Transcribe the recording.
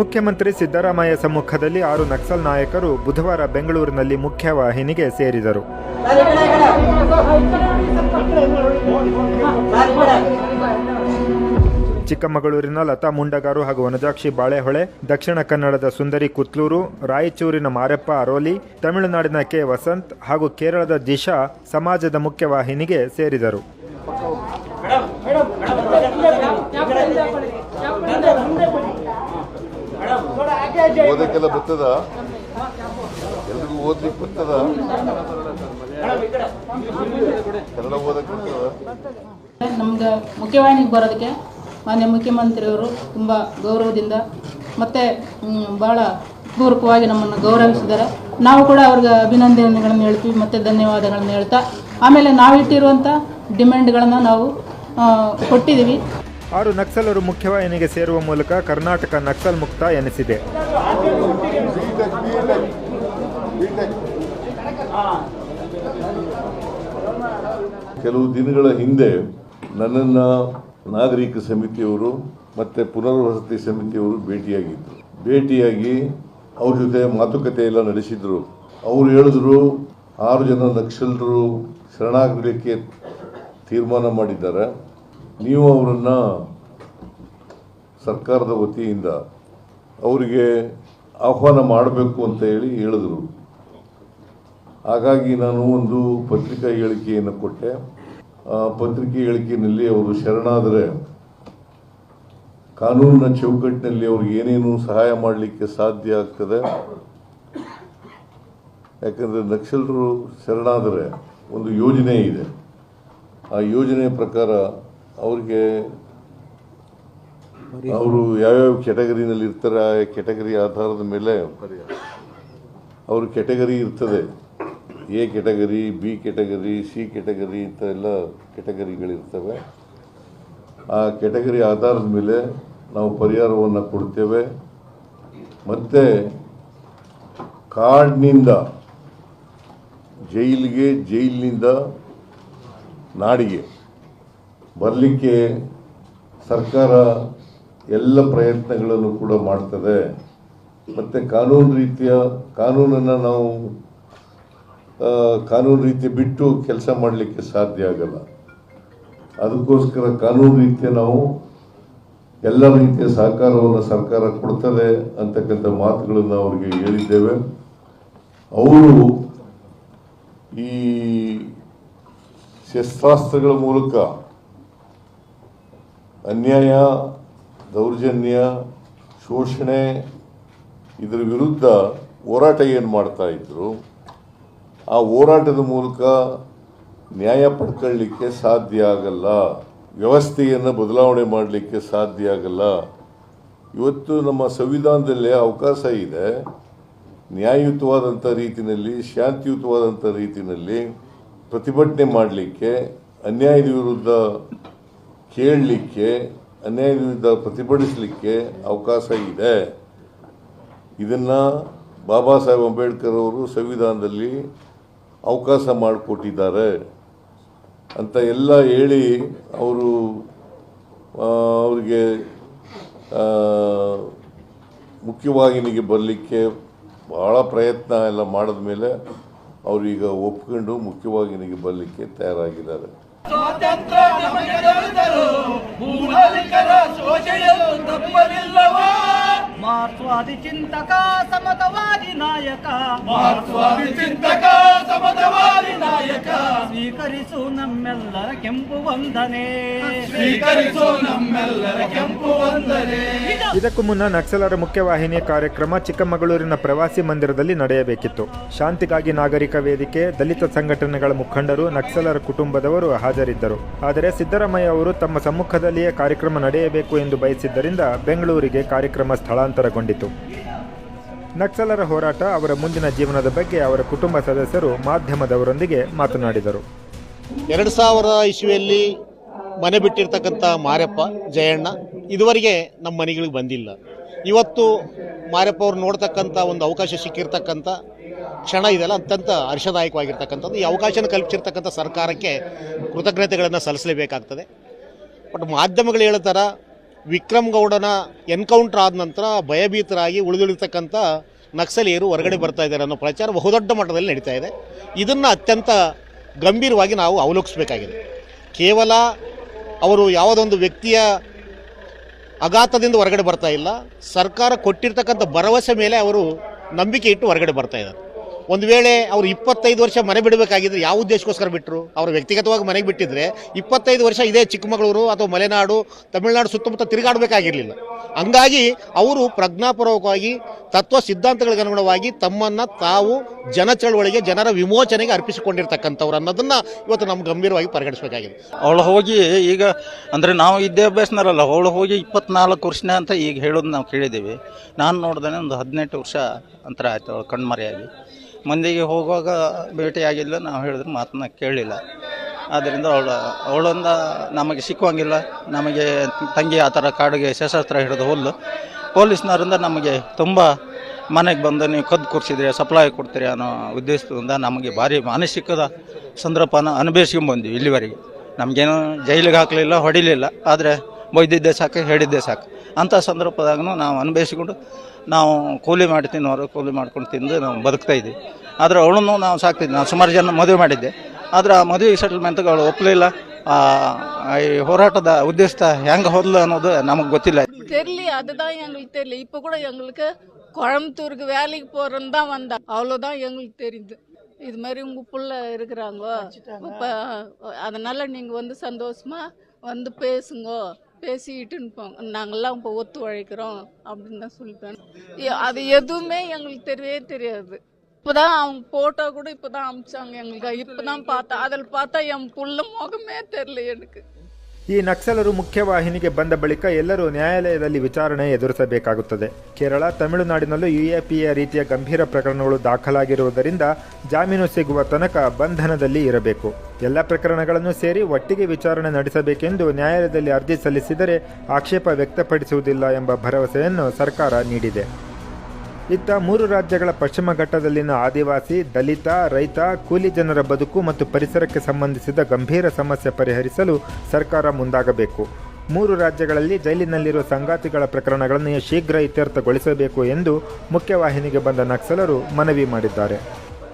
ಮುಖ್ಯಮಂತ್ರಿ ಸಿದ್ದರಾಮಯ್ಯ ಸಮ್ಮುಖದಲ್ಲಿ ಆರು ನಕ್ಸಲ್ ನಾಯಕರು ಬುಧವಾರ ಬೆಂಗಳೂರಿನಲ್ಲಿ ಮುಖ್ಯವಾಹಿನಿಗೆ ಸೇರಿದರು. ಚಿಕ್ಕಮಗಳೂರಿನ ಲತಾ ಮುಂಡಗಾರು ಹಾಗೂ ವನಜಾಕ್ಷಿ ಬಾಳೆಹೊಳೆ, ದಕ್ಷಿಣ ಕನ್ನಡದ ಸುಂದರಿ ಕುತ್ಲೂರು, ರಾಯಚೂರಿನ ಮಾರೆಪ್ಪ ಅರೋಲಿ, ತಮಿಳುನಾಡಿನ ಕೆ ವಸಂತ್ ಹಾಗೂ ಕೇರಳದ ದಿಶಾ ಸಮಾಜದ ಮುಖ್ಯವಾಹಿನಿಗೆ ಸೇರಿದರು. ಓದಕ್ಕೆಲ್ಲ ಬರ್ತದ? ಎಲ್ರಿಗೂ ಓದ್ಲಿಕ್ಕೆ ಬರ್ತದ? ಕನ್ನಡ ಓದಕ್ಕೆ ಬರ್ತದ? ನಮ್ಗೆ ಮುಖ್ಯವಾಹಿನಿಗೆ ಬರೋದಕ್ಕೆ ಮಾನ್ಯ ಮುಖ್ಯಮಂತ್ರಿಯವರು ತುಂಬ ಗೌರವದಿಂದ ಮತ್ತು ಭಾಳ ಪೂರ್ವಕವಾಗಿ ನಮ್ಮನ್ನು ಗೌರವಿಸಿದ್ದಾರೆ. ನಾವು ಕೂಡ ಅವ್ರಿಗೆ ಅಭಿನಂದನೆಗಳನ್ನು ಹೇಳ್ತೀವಿ ಮತ್ತು ಧನ್ಯವಾದಗಳನ್ನು ಹೇಳ್ತಾ ಆಮೇಲೆ ನಾವಿಟ್ಟಿರುವಂಥ ಡಿಮ್ಯಾಂಡ್ಗಳನ್ನು ನಾವು ಕೊಟ್ಟಿದ್ದೀವಿ. ಆರು ನಕ್ಸಲರು ಮುಖ್ಯವಾಹಿನಿಗೆ ಸೇರುವ ಮೂಲಕ ಕರ್ನಾಟಕ ನಕ್ಸಲ್ ಮುಕ್ತ ಎನಿಸಿದೆ. ಕೆಲವು ದಿನಗಳ ಹಿಂದೆ ನನ್ನನ್ನು ನಾಗರಿಕ ಸಮಿತಿಯವರು ಮತ್ತು ಪುನರ್ವಸತಿ ಸಮಿತಿಯವರು ಭೇಟಿಯಾಗಿದ್ದರು ಭೇಟಿಯಾಗಿ ಅವ್ರ ಜೊತೆ ಮಾತುಕತೆ ಎಲ್ಲ ನಡೆಸಿದ್ರು. ಅವರು ಹೇಳಿದ್ರು, ಆರು ಜನ ನಕ್ಸಲರು ಶರಣಾಗಲಿಕ್ಕೆ ತೀರ್ಮಾನ ಮಾಡಿದ್ದಾರೆ. ನೀವು ಅವರನ್ನು ಸರ್ಕಾರದ ವತಿಯಿಂದ ಅವರಿಗೆ ಆಹ್ವಾನ ಮಾಡಬೇಕು ಅಂತ ಹೇಳಿ ಹೇಳಿದ್ರು. ಹಾಗಾಗಿ ನಾನು ಒಂದು ಪತ್ರಿಕಾ ಹೇಳಿಕೆಯನ್ನು ಕೊಟ್ಟೆ. ಆ ಪತ್ರಿಕೆ ಹೇಳಿಕೆಯಲ್ಲಿ ಅವರು ಶರಣಾದರೆ ಕಾನೂನಿನ ಚೌಕಟ್ಟಿನಲ್ಲಿ ಅವ್ರಿಗೆ ಏನೇನು ಸಹಾಯ ಮಾಡಲಿಕ್ಕೆ ಸಾಧ್ಯ ಆಗ್ತದೆ? ಯಾಕಂದರೆ ನಕ್ಸಲರು ಶರಣಾದರೆ ಒಂದು ಯೋಜನೆ ಇದೆ. ಆ ಯೋಜನೆ ಪ್ರಕಾರ ಅವ್ರಿಗೆ ಅವರು ಯಾವ್ಯಾವ ಕೆಟಗರಿನಲ್ಲಿ ಇರ್ತಾರೆ, ಆ ಕೆಟಗರಿ ಆಧಾರದ ಮೇಲೆ ಅವರು ಕೆಟಗರಿ ಇರ್ತದೆ. A category B category C category ಇಂಥ ಎಲ್ಲ ಕೆಟಗರಿಗಳಿರ್ತವೆ ಆ ಕೆಟಗರಿ ಆಧಾರದ ಮೇಲೆ ನಾವು ಪರಿಹಾರವನ್ನು ಕೊಡ್ತೇವೆ. ಮತ್ತು ಕಾರ್ಡ್ನಿಂದ ಜೈಲಿಗೆ, ಜೈಲಿನಿಂದ ನಾಡಿಗೆ ಬರಲಿಕ್ಕೆ ಸರ್ಕಾರ ಎಲ್ಲ ಪ್ರಯತ್ನಗಳನ್ನು ಕೂಡ ಮಾಡ್ತದೆ. ಮತ್ತು ಕಾನೂನು ರೀತಿಯ, ಕಾನೂನನ್ನು ನಾವು ಕಾನೂನು ರೀತಿ ಬಿಟ್ಟು ಕೆಲಸ ಮಾಡಲಿಕ್ಕೆ ಸಾಧ್ಯ ಆಗಲ್ಲ. ಅದಕ್ಕೋಸ್ಕರ ಕಾನೂನು ರೀತಿಯ ನಾವು ಎಲ್ಲ ರೀತಿಯ ಸಹಕಾರವನ್ನು ಸರ್ಕಾರ ಕೊಡ್ತದೆ ಅಂತಕ್ಕಂಥ ಮಾತುಗಳನ್ನು ಅವರಿಗೆ ಹೇಳಿದ್ದೇವೆ. ಅವರು ಈ ಶಸ್ತ್ರಾಸ್ತ್ರಗಳ ಮೂಲಕ ಅನ್ಯಾಯ ದೌರ್ಜನ್ಯ, ಶೋಷಣೆ ಇದರ ವಿರುದ್ಧ ಹೋರಾಟ ಏನು ಮಾಡ್ತಾ ಇದ್ರು, ಆ ಹೋರಾಟದ ಮೂಲಕ ನ್ಯಾಯ ಪಡ್ಕೊಳ್ಳಿಕ್ಕೆ ಸಾಧ್ಯ ಆಗಲ್ಲ, ವ್ಯವಸ್ಥೆಯನ್ನು ಬದಲಾವಣೆ ಮಾಡಲಿಕ್ಕೆ ಸಾಧ್ಯ ಆಗಲ್ಲ. ಇವತ್ತು ನಮ್ಮ ಸಂವಿಧಾನದಲ್ಲೇ ಅವಕಾಶ ಇದೆ. ನ್ಯಾಯಯುತವಾದಂಥ ರೀತಿಯಲ್ಲಿ ಶಾಂತಿಯುತವಾದಂಥ ರೀತಿಯಲ್ಲಿ ಪ್ರತಿಭಟನೆ ಮಾಡಲಿಕ್ಕೆ, ಅನ್ಯಾಯದ ವಿರುದ್ಧ ಕೇಳಲಿಕ್ಕೆ ಅನ್ಯಾಯದ ವಿರುದ್ಧ ಪ್ರತಿಭಟಿಸಲಿಕ್ಕೆ ಅವಕಾಶ ಇದೆ. ಇದನ್ನು ಬಾಬಾ ಸಾಹೇಬ್ ಅಂಬೇಡ್ಕರ್ ಅವರು ಸಂವಿಧಾನದಲ್ಲಿ ಅವಕಾಶ ಮಾಡಿಕೊಟ್ಟಿದ್ದಾರೆ ಅಂತ ಎಲ್ಲ ಹೇಳಿ ಅವರು ಅವರಿಗೆ ಮುಖ್ಯವಾಹಿನಿಗೆ ಬರಲಿಕ್ಕೆ ಭಾಳ ಪ್ರಯತ್ನ ಎಲ್ಲ ಮಾಡಿದ ಮೇಲೆ ಅವರೀಗ ಒಪ್ಕೊಂಡು ಮುಖ್ಯವಾಹಿನಿಗೆ ಬರಲಿಕ್ಕೆ ತಯಾರಾಗಿದ್ದಾರೆ. ಸ್ವಾತಂತ್ರ್ಯ ನಮಗೆ ದೊರೆತರು. ಮೂಢಲಿಕರ ಶೋಷಣೆಯು ತಪ್ಪಲಿಲ್ಲವಾ? ಮಾರ್ಕ್ಸ್ವಾದಿ ಚಿಂತಕ ಸಮತವಾದಿ ನಾಯಕ. ಮಾರ್ಕ್ಸ್ವಾದಿ ಚಿಂತಕ ಸಮತವಾದಿ ನಾಯಕ. ಸ್ವೀಕರಿಸು ನಮ್ಮೆಲ್ಲರ ಕೆಂಪು ವಂದನೆ. ಸ್ವೀಕರಿಸು ನಮ್ಮೆಲ್ಲರ ಕೆಂಪು ವಂದನೆ. ಇದಕ್ಕೂ ಮುನ್ನ ನಕ್ಸಲರ ಮುಖ್ಯವಾಹಿನಿಯ ಕಾರ್ಯಕ್ರಮ ಚಿಕ್ಕಮಗಳೂರಿನ ಪ್ರವಾಸಿ ಮಂದಿರದಲ್ಲಿ ನಡೆಯಬೇಕಿತ್ತು. ಶಾಂತಿಗಾಗಿ ನಾಗರಿಕ ವೇದಿಕೆ ದಲಿತ ಸಂಘಟನೆಗಳ ಮುಖಂಡರು ನಕ್ಸಲರ ಕುಟುಂಬದವರು ಹಾಜರಿದ್ದರು. ಆದರೆ ಸಿದ್ದರಾಮಯ್ಯ ಅವರು ತಮ್ಮ ಸಮ್ಮುಖದಲ್ಲಿಯೇ ಕಾರ್ಯಕ್ರಮ ನಡೆಯಬೇಕು ಎಂದು ಬಯಸಿದ್ದರಿಂದ ಬೆಂಗಳೂರಿಗೆ ಕಾರ್ಯಕ್ರಮ ಸ್ಥಳಾಂತರಗೊಂಡಿತು ನಕ್ಸಲರ ಹೋರಾಟ ಅವರ ಮುಂದಿನ ಜೀವನದ ಬಗ್ಗೆ ಅವರ ಕುಟುಂಬ ಸದಸ್ಯರು ಮಾಧ್ಯಮದವರೊಂದಿಗೆ ಮಾತನಾಡಿದರು. ಎರಡು ಸಾವಿರ ಇಸ್ವಿಯಲ್ಲಿ ಮನೆ ಬಿಟ್ಟಿರ್ತಕ್ಕಂಥ ಮಾರಪ್ಪ ಜಯಣ್ಣ ಇದುವರೆಗೆ ನಮ್ಮ ಮನೆಗಳಿಗೆ ಬಂದಿಲ್ಲ. ಇವತ್ತು ಮಾರಪ್ಪ ಅವ್ರು ನೋಡ್ತಕ್ಕಂಥ ಒಂದು ಅವಕಾಶ ಸಿಕ್ಕಿರ್ತಕ್ಕಂಥ ಕ್ಷಣ ಇದೆಲ್ಲ ಅತ್ಯಂತ ಹರ್ಷದಾಯಕವಾಗಿರ್ತಕ್ಕಂಥದ್ದು. ಈ ಅವಕಾಶನ ಕಲ್ಪಿಸಿರ್ತಕ್ಕಂಥ ಸರ್ಕಾರಕ್ಕೆ ಕೃತಜ್ಞತೆಗಳನ್ನು ಸಲ್ಲಿಸಲೇಬೇಕಾಗ್ತದೆ. ಬಟ್ ಮಾಧ್ಯಮಗಳು ಹೇಳ್ತಾರ ವಿಕ್ರಮ್ ಗೌಡನ ಎನ್ಕೌಂಟರ್ ಆದ ನಂತರ ಭಯಭೀತರಾಗಿ ಉಳಿದುಳಿತಕ್ಕಂಥ ನಕ್ಸಲೀಯರು ಹೊರಗಡೆ ಬರ್ತಾ ಇದ್ದಾರೆ ಅನ್ನೋ ಪ್ರಚಾರ ಬಹುದೊಡ್ಡ ಮಟ್ಟದಲ್ಲಿ ನಡೀತಾ ಇದೆ. ಇದನ್ನು ಅತ್ಯಂತ ಗಂಭೀರವಾಗಿ ನಾವು ಅವಲೋಕಿಸಬೇಕಾಗಿದೆ. ಕೇವಲ ಅವರು ಯಾವುದೊಂದು ವ್ಯಕ್ತಿಯ ಅಘಾತದಿಂದ ಹೊರಗಡೆ ಬರ್ತಾ ಇಲ್ಲ. ಸರ್ಕಾರ ಕೊಟ್ಟಿರ್ತಕ್ಕಂಥ ಭರವಸೆ ಮೇಲೆ ಅವರು ನಂಬಿಕೆ ಇಟ್ಟು ಹೊರಗಡೆ ಬರ್ತಾ ಇದ್ದಾರೆ. ಒಂದು ವೇಳೆ ಅವರು ಇಪ್ಪತ್ತೈದು ವರ್ಷ ಮನೆ ಬಿಡಬೇಕಾಗಿದ್ರೆ ಯಾವ ಉದ್ದೇಶಕ್ಕೋಸ್ಕರ ಬಿಟ್ಟರು ಅವರು ವ್ಯಕ್ತಿಗತವಾಗಿ ಮನೆಗೆ ಬಿಟ್ಟಿದ್ರೆ ಇಪ್ಪತ್ತೈದು ವರ್ಷ ಇದೇ ಚಿಕ್ಕಮಗಳೂರು ಅಥವಾ ಮಲೆನಾಡು, ತಮಿಳುನಾಡು ಸುತ್ತಮುತ್ತ ತಿರುಗಾಡಬೇಕಾಗಿರಲಿಲ್ಲ. ಹಂಗಾಗಿ ಅವರು ಪ್ರಜ್ಞಾಪೂರ್ವಕವಾಗಿ, ತತ್ವ ಸಿದ್ಧಾಂತಗಳಿಗೆ ಅನುಗುಣವಾಗಿ ತಮ್ಮನ್ನು ತಾವು ಜನ ಚಳವಳಿಗೆ ಜನರ ವಿಮೋಚನೆಗೆ ಅರ್ಪಿಸಿಕೊಂಡಿರ್ತಕ್ಕಂಥವ್ರು ಅನ್ನೋದನ್ನು ಇವತ್ತು ನಮ್ಗೆ ಗಂಭೀರವಾಗಿ ಪರಿಗಣಿಸಬೇಕಾಗಿದೆ. ಅವಳು ಹೋಗಿ ಈಗ, ಅಂದರೆ ನಾವು ವಿದ್ಯಾಭ್ಯಾಸನರಲ್ಲ, ಅವಳು ಹೋಗಿ ಇಪ್ಪತ್ನಾಲ್ಕು ವರ್ಷನೇ ಅಂತ ಈಗ ಹೇಳೋದು ನಾವು ಕೇಳಿದ್ದೀವಿ. ನಾನು ನೋಡ್ದೇ ಒಂದು ಹದಿನೆಂಟು ವರ್ಷ ಅಂತರ ಆಯ್ತು ಅವಳು ಕಣ್ಮರೆಯಾಗಿ. ಮಂದಿಗೆ ಹೋಗುವಾಗ ಭೇಟಿಯಾಗಿಲ್ಲ ನಾವು ಹೇಳಿದ್ರೆ ಮಾತನ್ನ ಕೇಳಲಿಲ್ಲ ಆದ್ದರಿಂದ ಅವಳು, ಅವಳಿಂದ ನಮಗೆ ಸಿಕ್ಕುವಂಗಿಲ್ಲ. ನಮಗೆ ತಂಗಿ ಆ ಥರ ಕಾಡಿಗೆ ಶಸ್ತ್ರ ಹಿಡಿದು ಹುಲ್ಲು ಪೊಲೀಸ್ನವರಿಂದ ನಮಗೆ ತುಂಬ ಮನೆಗೆ ಬಂದು ನೀವು ಕದ್ದು ಕೂರಿಸಿದ್ರಿ, ಸಪ್ಲೈ ಕೊಡ್ತೀರಿ ಅನ್ನೋ ಉದ್ದೇಶದಿಂದ ನಮಗೆ ಭಾರಿ ಮಾನಸಿಕದ ಸಂದರ್ಭನ ಅನುಭವಿಸ್ಕೊಂಡ್ಬಂದ್ವಿ ಇಲ್ಲಿವರೆಗೆ. ನಮಗೇನು ಜೈಲಿಗೆ ಹಾಕಲಿಲ್ಲ, ಹೊಡಿಲಿಲ್ಲ. ಆದರೆ ಬೈದಿದ್ದೆ ಸಾಕು ಹೇಳಿದ್ದೆ ಸಾಕು ಅಂಥ ಸಂದರ್ಭದಾಗೂ ನಾವು ಅನುಭವಿಸಿಕೊಂಡು ನಾವು ಕೂಲಿ ಮಾಡಿ ತಿನ್ನೋರು ಕೂಲಿ ಮಾಡ್ಕೊಂಡು ತಿಂದು ನಾವು ಬದುಕ್ತಾ ಇದ್ವಿ ಆದರೆ ಅವಳನ್ನು ನಾವು ಸಾಕ್ತಿದ್ವಿ ನಾನು ಸುಮಾರು ಜನ ಮದುವೆ ಮಾಡಿದ್ದೆ ಆದರೆ ಆ ಮದುವೆ ಸೆಟಲ್ಮೆಂಟ್ಗೆ ಅವಳು ಒಪ್ಪಲಿಲ್ಲ ಆ, ಈ ಹೋರಾಟದ ಉದ್ದೇಶ ಹೆಂಗೆ ಹೋದ್ಲು ಅನ್ನೋದು ನಮಗೆ ಗೊತ್ತಿಲ್ಲ தெரியல அதுதான் எங்களுக்கு தெரியல இப்போ கூட எங்களுக்கு கோயம்புத்தூருக்கு வேலைக்கு போகிறோன்னு தான் வந்தா அவ்வளோதான் எங்களுக்கு தெரியுது இது மாதிரி உங்கள் புள்ள இருக்கிறாங்க இப்போ அதனால் நீங்கள் வந்து சந்தோஷமா வந்து பேசுங்க பேசிக்கிட்டுன்னு போங்க நாங்கள்லாம் இப்போ ஒத்துழைக்கிறோம் அப்படின்னு தான் சொல்லிட்டேன் அது எதுவுமே எங்களுக்கு தெரியவே தெரியாது. இப்போதான் அவங்க போட்டோ கூட இப்போதான் அமிச்சாங்க எங்களுக்கு. இப்போதான் பார்த்தா அதில் பார்த்தா என் புள்ள முகமே தெரியல எனக்கு. ಈ ನಕ್ಸಲರು ಮುಖ್ಯವಾಹಿನಿಗೆ ಬಂದ ಬಳಿಕ ಎಲ್ಲರೂ ನ್ಯಾಯಾಲಯದಲ್ಲಿ ವಿಚಾರಣೆ ಎದುರಿಸಬೇಕಾಗುತ್ತದೆ. ಕೇರಳ, ತಮಿಳುನಾಡಿನಲ್ಲೂ ಯುಎಪಿಎ ರೀತಿಯ ಗಂಭೀರ ಪ್ರಕರಣಗಳು ದಾಖಲಾಗಿರುವುದರಿಂದ ಜಾಮೀನು ಸಿಗುವ ತನಕ ಬಂಧನದಲ್ಲಿ ಇರಬೇಕು. ಎಲ್ಲ ಪ್ರಕರಣಗಳನ್ನು ಸೇರಿ ಒಟ್ಟಿಗೆ ವಿಚಾರಣೆ ನಡೆಸಬೇಕೆಂದು ನ್ಯಾಯಾಲಯದಲ್ಲಿ ಅರ್ಜಿ ಸಲ್ಲಿಸಿದರೆ ಆಕ್ಷೇಪ ವ್ಯಕ್ತಪಡಿಸುವುದಿಲ್ಲ ಎಂಬ ಭರವಸೆಯನ್ನು ಸರ್ಕಾರ ನೀಡಿದೆ. ಇತ್ತ ಮೂರು ರಾಜ್ಯಗಳ ಪಶ್ಚಿಮ ಘಟ್ಟದಲ್ಲಿನ ಆದಿವಾಸಿ, ದಲಿತ, ರೈತ, ಕೂಲಿ ಜನರ ಬದುಕು ಮತ್ತು ಪರಿಸರಕ್ಕೆ ಸಂಬಂಧಿಸಿದ ಗಂಭೀರ ಸಮಸ್ಯೆ ಪರಿಹರಿಸಲು ಸರ್ಕಾರ ಮುಂದಾಗಬೇಕು. ಮೂರು ರಾಜ್ಯಗಳಲ್ಲಿ ಜೈಲಿನಲ್ಲಿರುವ ಸಂಗಾತಿಗಳ ಪ್ರಕರಣಗಳನ್ನು ಶೀಘ್ರ ಇತ್ಯರ್ಥಗೊಳಿಸಬೇಕು ಎಂದು ಮುಖ್ಯವಾಹಿನಿಗೆ ಬಂದ ನಕ್ಸಲರು ಮನವಿ ಮಾಡಿದ್ದಾರೆ.